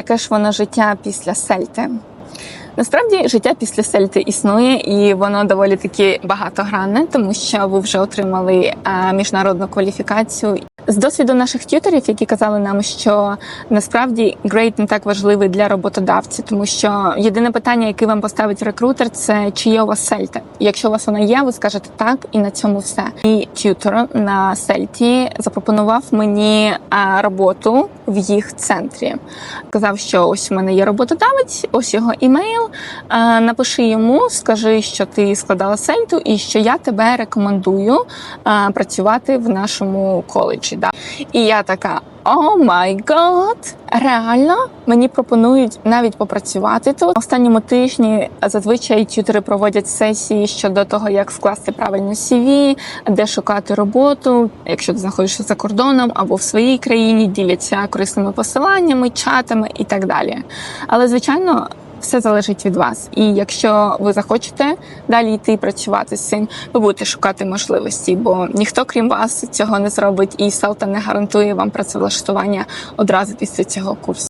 Яке ж воно життя після сельти? Насправді життя після сельти існує, і воно доволі таки багатогранне, тому що ви вже отримали міжнародну кваліфікацію. З досвіду наших тюторів, які казали нам, що насправді грейд не так важливий для роботодавця, тому що єдине питання, яке вам поставить рекрутер, це чи є у вас сельта. Якщо у вас вона є, ви скажете так, і на цьому все. І тютор на сельті запропонував мені роботу в їх центрі. Казав, що ось у мене є роботодавець, ось його імейл. Е, Напиши йому, скажи, що ти складала сельту, і що я тебе рекомендую е, працювати в нашому коледжі. І я така. О май гад! Реально мені пропонують навіть попрацювати тут. Останньому тижні зазвичай тютери проводять сесії щодо того, як скласти правильно CV, де шукати роботу, якщо ти знаходишся за кордоном або в своїй країні, діляться корисними посиланнями, чатами і так далі. Але звичайно. Все залежить від вас, і якщо ви захочете далі йти працювати з цим, ви будете шукати можливості, бо ніхто крім вас цього не зробить, і Селта не гарантує вам працевлаштування одразу після цього курсу.